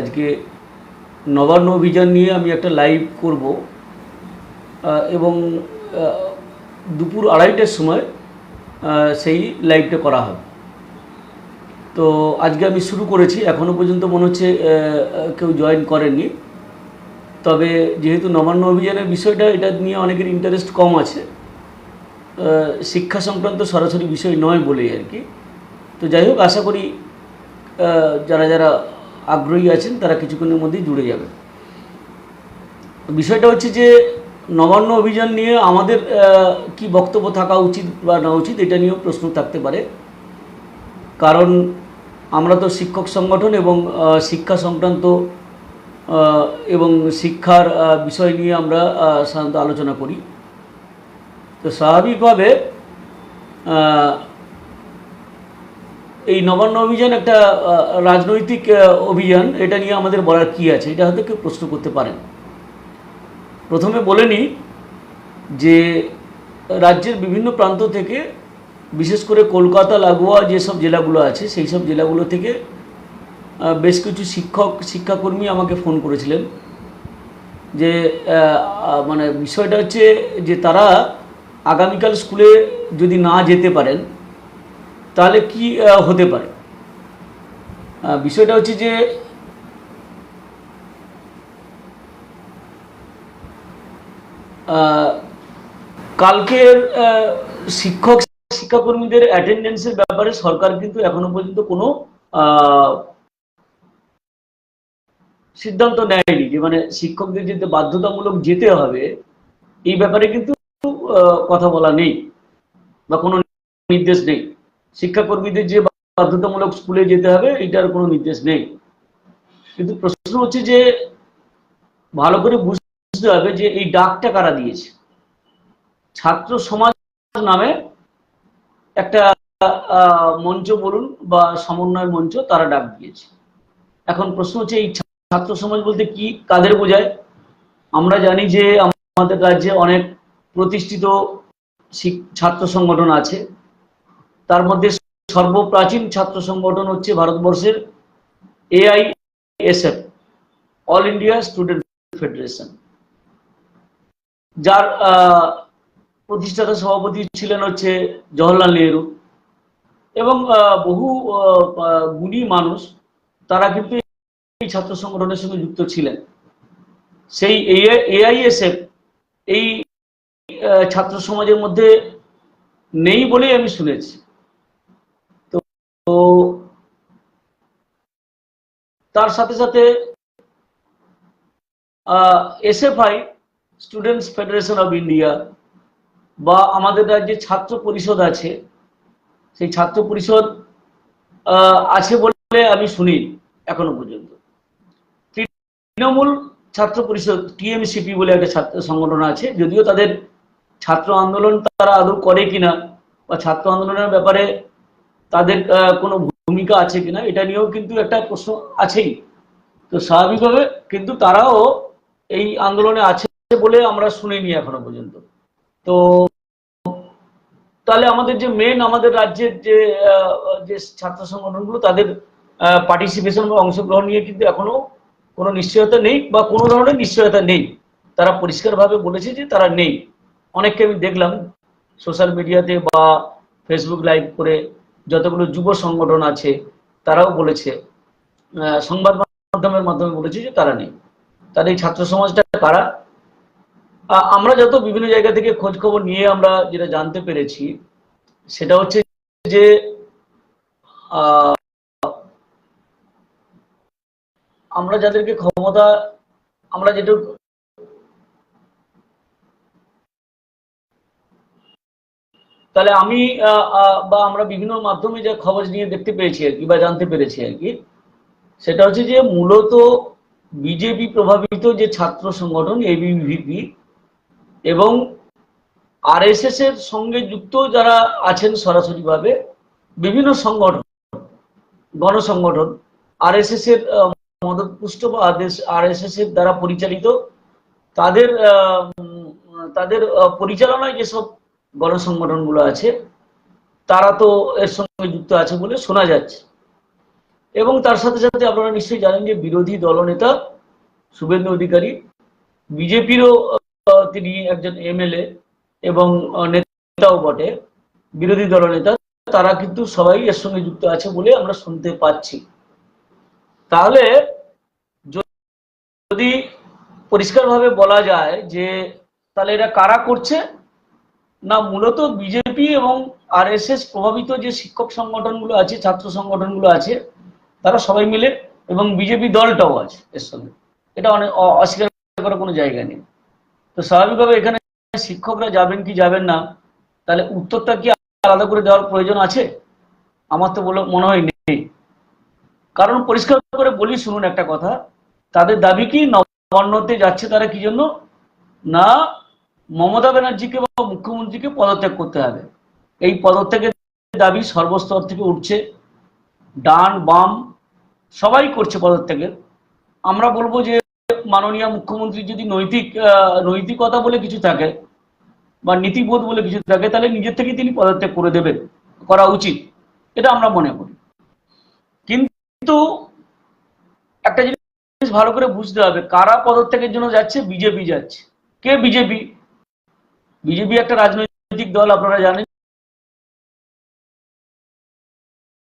আজকে নবান্ন অভিযান নিয়ে আমি একটা লাইভ করব এবং দুপুর আড়াইটার সময় সেই লাইভটা করা হবে। তো আজকে আমি শুরু করেছি এখনও পর্যন্ত মনে হচ্ছে কেউ জয়েন করেননি তবে যেহেতু নবান্ন অভিযানের বিষয়টা, এটা নিয়ে অনেকের ইন্টারেস্ট কম আছে শিক্ষা সংক্রান্ত সরাসরি বিষয় নয় বলেই আর কি। তো যাই হোক, আশা করি যারা যারা আগ্রহী আছেন, তারা কিছুক্ষণের মধ্যেই জুড়ে যাবে বিষয়টা হচ্ছে যে, নবান্ন অভিযান নিয়ে আমাদের কি বক্তব্য থাকা উচিত বা না উচিত, এটা নিয়েও প্রশ্ন থাকতে পারে। কারণ আমরা তো শিক্ষক সংগঠন এবং শিক্ষা সংক্রান্ত এবং শিক্ষার বিষয় নিয়ে আমরা সাধারণত আলোচনা করি। তো স্বাভাবিকভাবে এই নবান্ন অভিযান একটা রাজনৈতিক অভিযান, এটা নিয়ে আমাদের বলার কী আছে, এটা হয়তো কেউ প্রশ্ন করতে পারেন। প্রথমে বলে নিই যে, রাজ্যের বিভিন্ন প্রান্ত থেকে, বিশেষ করে কলকাতা, লাগোয়া যেসব জেলাগুলো আছে, সেই সব জেলাগুলো থেকে বেশ কিছু শিক্ষক, শিক্ষাকর্মী আমাকে ফোন করেছিলেন। যে মানে বিষয়টা হচ্ছে যে, তারা আগামীকাল স্কুলে যদি না যেতে পারেন তাহলে কি হতে পারে? বিষয়টা হচ্ছে যে কালকের শিক্ষক, শিক্ষাকর্মীদের অ্যাটেন্ডেন্সের ব্যাপারে সরকার কিন্তু এখনও পর্যন্ত কোনো সিদ্ধান্ত নেয়নি যে মানে শিক্ষকদের যেতে বাধ্যতামূলক যেতে হবে, এই ব্যাপারে কিন্তু কথা বলা নেই বা কোনো নির্দেশ নেই। শিক্ষাকর্মীদের যে বাধ্যতামূলক স্কুলে যেতে হবে, এটার কোনো নির্দেশ নেই। কিন্তু প্রশ্ন হচ্ছে যে, ভালো করে বুঝতে হবে যে এই ডাকটা কারা দিয়েছে? ছাত্র সমাজ নামে একটা মঞ্চ বলুন বা সমন্বয় মঞ্চ, তারা ডাক দিয়েছে। এখন প্রশ্ন হচ্ছে, এই ছাত্র সমাজ বলতে কি, কাদের বোঝায়? আমরা জানি যে আমাদের রাজ্যে অনেক প্রতিষ্ঠিত ছাত্র সংগঠন আছে। তার মধ্যে সর্বপ্রাচীন ছাত্র সংগঠন হচ্ছে ভারতবর্ষের AISF all India student federation যার প্রতিষ্ঠাতা সভাপতি ছিলেন হচ্ছে জওহরলাল নেহরু। এবং বহু গুণী মানুষ, তারা কিন্তু এই ছাত্র সংগঠনের সঙ্গে যুক্ত ছিলেন। সেই এআইএসএফ এই ছাত্র সমাজের মধ্যে নেই বলেই আমি শুনেছি। তো তার সাথে সাথে SFI students federation of India বা আমাদের রাজ্যে ছাত্র পরিষদ আছে, সেই ছাত্র পরিষদ আছে বলে আমি শুনি এখনও পর্যন্ত। তৃণমূল ছাত্র পরিষদ টিএমসিপি বলে একটা ছাত্র সংগঠন আছে, যদিও তাদের ছাত্র আন্দোলন তারা আদৌ করে কিনা, বা ছাত্র আন্দোলনের ব্যাপারে তাদের কোনো ভূমিকা আছে কিনা, এটা নিয়েও কিন্তু একটা প্রশ্ন আছেই। তো স্বাভাবিকভাবে কিন্তু তারাও এই আন্দোলনে আছে বলে আমরা শুনিনি এখনও পর্যন্ত। তো তাহলে আমাদের যে মেন আমাদের রাজ্যের যে যে ছাত্র সংগঠনগুলো, তাদের পার্টিসিপেশন বা অংশগ্রহণ নিয়ে কিন্তু এখনও কোনো নিশ্চয়তা নেই বা কোনো ধরনের নিশ্চয়তা নেই। তারা পরিষ্কারভাবে বলেছে যে তারা নেই। অনেককে আমি দেখলাম সোশ্যাল মিডিয়াতে বা ফেসবুক লাইভ করে যতগুলো যুব সংগঠন আছে, তারাও বলেছে সংবাদ মাধ্যমের মাধ্যমে বলেছে যে তারা নেই। তার এই ছাত্র সমাজটা কারা? আমরা যত বিভিন্ন জায়গা থেকে খোঁজ খবর নিয়ে আমরা যেটা জানতে পেরেছি, সেটা হচ্ছে যে আমরা যাদেরকে ক্ষমতা, আমরা যেটা তাহলে আমি বা আমরা বিভিন্ন মাধ্যমে যে খবর নিয়ে দেখতে পেয়েছি আর কি, বা জানতে পেরেছি আর কি, সেটা হচ্ছে যে মূলত বিজেপি প্রভাবিত যে ছাত্র সংগঠন এবিভিপি এবং আরএসএস এর সঙ্গে যুক্ত যারা আছেন সরাসরিভাবে, বিভিন্ন সংগঠন, গণসংগঠন আরএসএস এর মদতপুষ্ট বা আদেশ আরএসএস এর দ্বারা পরিচালিত, তাদের তাদের পরিচালনায় যেসব গণসংগঠনগুলো আছে, তারা তো এর সঙ্গে যুক্ত আছে বলে শোনা যাচ্ছে। এবং তার সাথে সাথে আপনারা নিশ্চয়ই জানেন যে বিরোধী দলনেতা শুভেন্দু অধিকারী, বিজেপিরও তিনি একজন এমএলএ এবং নেতাও বটে, বিরোধী দলনেতা, তারা কিন্তু সবাই এর সঙ্গে যুক্ত আছে বলে আমরা শুনতে পাচ্ছি। তাহলে যদি পরিষ্কারভাবে বলা যায় যে তাহলে এটা কারা করছে? না, মূলত বিজেপি এবং আরএসএস প্রভাবিত যে শিক্ষক সংগঠনগুলো আছে, ছাত্র সংগঠনগুলো আছে, তারা সবাই মিলে এবং বিজেপি দলটাও আছে এর সঙ্গে। এটা অনেক অস্বীকার করার কোনো জায়গা নেই। তো স্বাভাবিকভাবে এখানে শিক্ষকরা যাবেন কি যাবেন না, তাহলে উত্তরটা কি আলাদা করে দেওয়ার প্রয়োজন আছে? আমার তো বলে, মনে হয় নেই। কারণ পরিষ্কার করে বলি, শুনুন একটা কথা, তাদের দাবি কি, নবান্নতে যাচ্ছে তারা কি জন্য? না মমতা ব্যানার্জিকে বা মুখ্যমন্ত্রীকে পদত্যাগ করতে হবে। এই পদত্যাগের দাবি সর্বস্তর থেকে উঠছে। ডান, বাম, সবাই করছে পদত্যাগের। আমরা বলব যে মাননীয় মুখ্যমন্ত্রী যদি নৈতিক নৈতিকতা বলে কিছু থাকে বা নীতিবোধ বলে কিছু থাকে, তাহলে নিজের থেকে তিনি পদত্যাগ করে দেবেন, করা উচিত। এটা আমরা মনে করি। কিন্তু একটা জিনিস ভালো করে বুঝতে হবে, কারা পদত্যাগের জন্য যাচ্ছে? বিজেপি যাচ্ছে। কে বিজেপি? বিজেপি একটা রাজনৈতিক দল আপনারা জানেন